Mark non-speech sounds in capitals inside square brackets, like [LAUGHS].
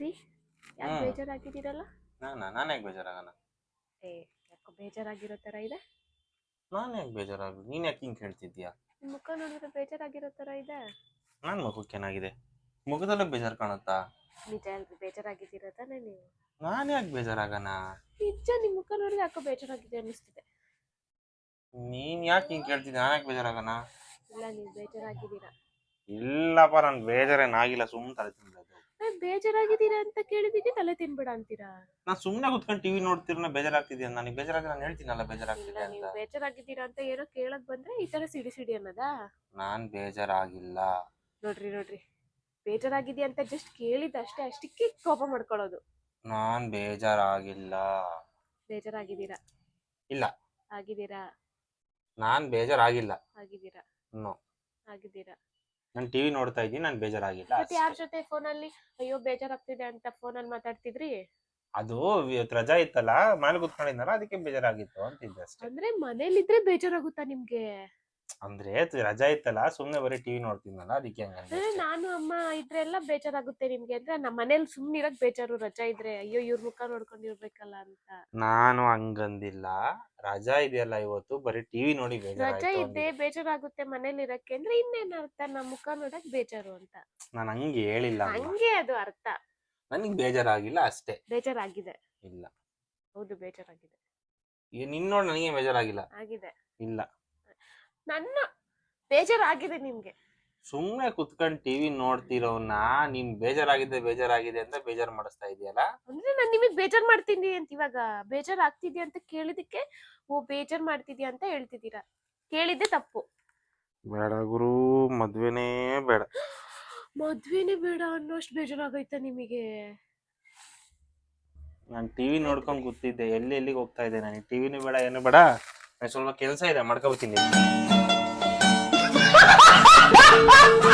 ರೀ ಯಾಕೆ ಹ್ಮ್. ಬೇಜಾರಾಗಿದ್ದೀರಲ್ಲ? ನಾನಾ ನಾನು ಯಾಕೆ ಬೇಜಾರಾಗಣ? ಏ ಯಾಕೋ ಬೇಜಾರಾಗಿರೋ ಥರ ಇದೆ? ನಾನು ಯಾಕೆ ಬೇಜಾರಾಗ ನೀನ್ ಯಾಕೆ ಹಿಂಗೆ ಹೇಳ್ತಿದ್ದೀಯಾ ನಿಮ್ ಮುಖ ನೋಡಿದ್ರೆ ಬೇಜಾರಾಗಿರೋ ಥರ ಇದೆ. ನನ್ನ ಮುಖಕ್ಕೆ ಚೆನ್ನಾಗಿದೆ ಮುಖದಲ್ಲೇ ಬೇಜಾರು ಕಾಣುತ್ತಾ? ನಿಜ ಅಲ್ರಿ ಬೇಜಾರಾಗಿದ್ದೀರ ತಾನೇ ನೀವು? ನಾನು ಯಾಕೆ ಬೇಜಾರಾಗಣ? ನಿಜ ನಿಮ್ ಮುಖ ನೋಡಿದ್ರೆ ಯಾಕೋ ಬೇಜಾರಾಗಿದೆ ಅನ್ನಿಸ್ತಿದೆ. ನೀನು ಯಾಕೆ ಹಿಂಗೆ ಕೇಳ್ತಿದ್ದೆ ನಾನು ಯಾಕೆ ಬೇಜಾರಾಗಣ? ಇಲ್ಲ ನೀವು ಬೇಜಾರಾಗಿದ್ದೀರಾ. ಇಲ್ಲಪ್ಪ ನಾನು ಬೇಜಾರೇನಾಗಿಲ್ಲ ಸುಮ್ಮನೆ ತಲೆ ತಿನ್ಬೇಕು. ಬೇಜಾರಾಗಿದ್ದೀರಾ ಅಂತ ಕೇಳಿದೀನಿ ತಲೆ ತಿನ್ಬೇಡ ಅಂತೀರಾ? ನಾನ್ ಸುಮ್ಮನೆ ಕುತ್ಕೊಂಡು ಟಿವಿ ನೋಡ್ತಿರೋ ಬೇಜಾರಾಗ್ತಿದ್ಯಾ ನನಗೆ ಬೇಜಾರಾಗಿ ನಾನು ಹೇಳ್ತೀನಲ್ಲ ಇಲ್ಲ ಬೇಜಾರಾಗ್ತಿದೆ ನೀವು ಅಂತ. ಬೇಜಾರಾಗಿದ್ದೀರಾ ಅಂತ ಏನೋ ಕೇಳಕ್ ಬಂದ್ರೆ ಈ ತರ ಸಿಡಿ ಸಿಡಿ ಅನ್ನೋದಾ? ನಾನ್ ಬೇಜಾರಾಗಿಲ್ಲ. ನೋಡ್ರಿ ನೋಡ್ರಿ. ಬೇಜಾರಾಗಿದ್ಯಾ ಅಂತ ಜಸ್ಟ್ ಕೇಳಿದ ಅಷ್ಟೇ ಅಷ್ಟಕ್ಕೆ ಕೋಪ ಮಾಡ್ಕೊಳ್ಳೋದು ನಾನ್ ಬೇಜಾರಾಗಿಲ್ಲ. ಬೇಜಾರಾಗಿದ್ದೀರಾ? ಇಲ್ಲ. ಆಗಿದ್ದೀರಾ? ನಾನ್ ಬೇಜಾರಾಗಿಲ್ಲ. ಆಗಿದ್ದೀರಾ? ನೋ ಆಗಿದ್ದೀರಾ? ನಾನು ಟಿವಿ ನೋಡ್ತಾ ಇದ್ದೀನಿ ನಾನು ಬೇಜಾರಾಗಿಲ್ಲ ಮತ್ತೆ ಯಾರ. ಜೊತೆ ಫೋನಲ್ಲಿ? ಅಯ್ಯೋ ಬೇಜಾರಾಗ್ತಿದೆ ಅಂತ ಫೋನಲ್ಲಿ ಮಾತಾಡ್ತಿದ್ರಿ? ಅದು ರಜಾ ಇತ್ತಲ್ಲ ಮನೇಲಿ ಕುತ್ಕೊಂಡಿದ್ನಲ್ಲ ಅದಕ್ಕೆ ಬೇಜಾರಾಗಿತ್ತು ಅಂತಿದ್ದೆ ಅಷ್ಟೇ. ಅಂದ್ರೆ ಮನೇಲಿದ್ರೆ ಬೇಜಾರಾಗುತ್ತಾ ನಿಮ್ಗೆ? ಅಂದ್ರೆ ರಜಾ ಇತ್ತಲ್ಲ ಸುಮ್ನೆ ಬರೀ ಟಿವಿ ನೋಡ್ತೀನಲ್ಲ ಅದಕ್ಕೆ ಹಂಗಂದೆ ನಾನು ಅಮ್ಮ ಇದ್ರೆ ಎಲ್ಲ ಬೇಜಾರಾಗುತ್ತೆ ನಿಮ್ಗೆ ಅಂದ್ರೆ ನಮ್ಮ ಮನೇಲಿ ಸುಮ್ನೆ ಇರಕ್ ಬೇಜಾರು ರಜಾ ಇದ್ರೆ ಅಯ್ಯೋ ಇವ್ರ ಮುಖ ನೋಡ್ಕೊಂಡಿರ್ಬೇಕಲ್ಲ ಅಂತ. ನಾನು ಹಂಗಂದಿಲ್ಲ. ರಜಾ ಇದೆಯಲ್ಲ ಇವತ್ತು ಬರೀ ಟಿವಿ ನೋಡಿ ರಜಾ ಇದೆ ಬೇಜಾರಾಗುತ್ತೆ ಮನೇಲಿ ಇರಕ್ಕೆ ಅಂದ್ರೆ ಇನ್ನೇನ್ ಅರ್ಥ ನಮ್ಮ ಮುಖ ನೋಡಕ್ ಬೇಜಾರು ಅಂತ. ನಾನು ಹಂಗೆ ಹೇಳಿಲ್ಲ ಹಂಗೆ ಅದು ಅರ್ಥ. ನನಗೆ ಬೇಜಾರಾಗಿಲ್ಲ ಅಷ್ಟೇ. ಬೇಜಾರಾಗಿದೆ. ಇಲ್ಲ. ಹೌದು ಬೇಜಾರಾಗಿದೆ. ಈಗ ನಿನ್ ನೋಡ್ ನನಗೆ ಬೇಜಾರಾಗಿಲ್ಲ. ಆಗಿದೆ. ಇಲ್ಲ. ನನ್ನ ಬೇಜಾರಾಗಿದೆ ನಿಮ್ಗೆ. ಸುಮ್ಮನೆ ಕುತ್ಕೊಂಡ್ ಟಿವಿ ನೋಡ್ತಿರೋನ ನೀನ್ ಬೇಜಾರಾಗಿದೆ ಬೇಜಾರಾಗಿದೆ ಅಂತ ಬೇಜಾರ್ ಮಾಡಿಸ್ತಾ ಇದೆಯಲ್ಲ? ಅಂದ್ರೆ ನಾನ್ ನಿಮಗ್ ಬೇಜಾರ್ ಮಾಡ್ತೀನಿ ಅಂತ ಇವಾಗ ಬೇಜಾರ್ ಆಗ್ತಿದ್ಯಾ ಅಂತ ಕೇಳಿದಕ್ಕೆ ಓ ಬೇಜಾರ್ ಮಾಡ್ತಿದ್ಯಾ ಅಂತ ಹೇಳ್ತಿದ್ದೀರಾ. ಕೇಳಿದ್ದೆ ತಪ್ಪು. ಬೇಡ ಗುರು ಮದ್ವೆನೇ ಬೇಡ. ಮದ್ವೆನೇ ಬೇಡ ಅನ್ನೋಷ್ಟು ಬೇಜಾರಾಗೈತ ನಿಮಗೆ. ನಾನು ಟಿವಿ ನೋಡ್ಕೊಂಡು ಕೂತಿದ್ದೆ ಎಲ್ಲಿ ಎಲ್ಲಿಗೆ ಹೋಗ್ತಾ ಇದ್ದೆ ನನಗೆ ಟಿವಿನೂ ಬೇಡ ಏನು ಬೇಡ. ಸ್ವಲ್ಪ ಕೆಲಸ ಇದೆ ಮಾಡ್ಕೊಬತ್ತೀನಿ [LAUGHS]